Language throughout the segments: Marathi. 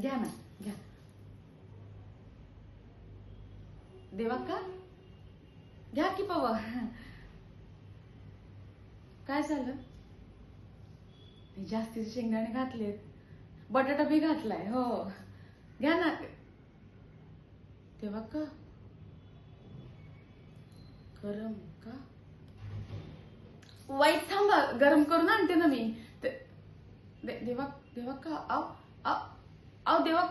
घ्या ना घ्या. देवा का घ्या की पवा. काय झालं? जास्तीचे शेंगदाणे घातलेत. बटाटा बी घातलाय हो. घ्या ना. तेव्हा का गरम का? वाईट थांबा गरम करून आणते ना मी. ते- देवा देवा का आप अहो देवा.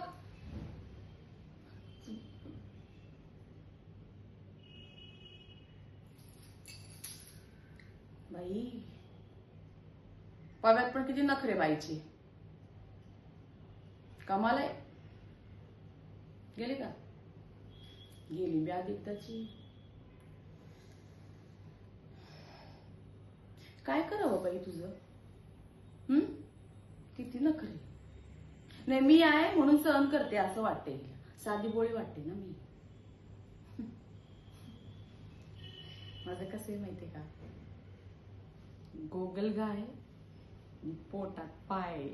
बाई. पव्यात पण किती नखरे बाईची. कमाल आहे. गेली का? गेली बी आदित्याची. काय करावं बाई तुझं? हम्म किती नखरे नाही मी आहे म्हणून सहन करते असं वाटते साधी बोळी वाटते ना मी. माझं कसं आहे माहितीये का? गोगल गाय पोटात पाय.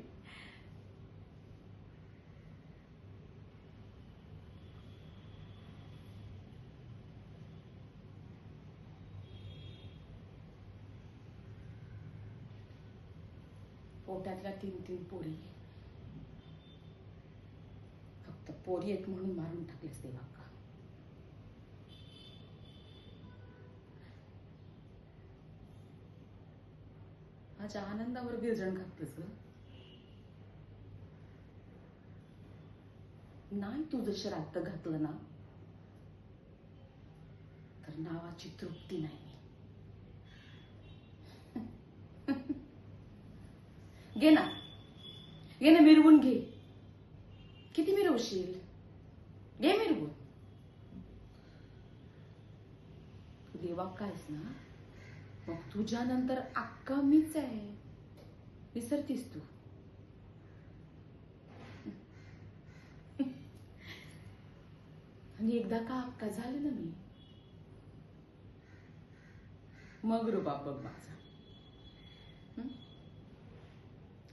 पोटातल्या तीन तीन पोळी तर पोरी आहेत म्हणून मारून टाकलेस ते का माझ्या आनंदावर भिरजण घातलंस ग. नाही तू जर श्राद्ध घातलं ना तर नावाची तृप्ती नाही. घे ना. घे ना मिरवून घे. किती मिरवशील? घे मिरवून. तू देवा कायस ना? मग तुझ्यानंतर अक्का मीच आहे. विसरतीस तू. आणि एकदा का अक्का झाले ना मी? मग रुबाब बघ माझा.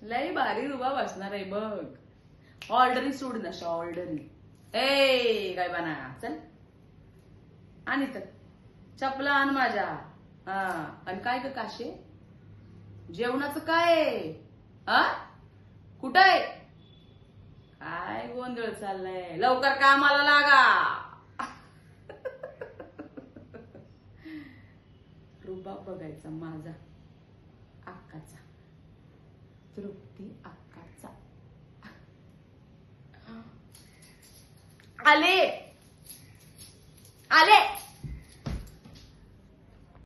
लय भारी रुबाब असणार आहे बघ. ऑर्डरी सोड नशा ऑर्डरी. ए काय बना? चल. आणि तर चपला आण माझ्या. हा आणि काय ग काशे? जेवणाचं काय आहे? हा? कुठं आहे? काय गोंधळ चाललाय? लवकर कामाला लागा. रुबाब बघायचा माझा. अक्काचा. तृप्ती अक्काचा. Ale! Ale!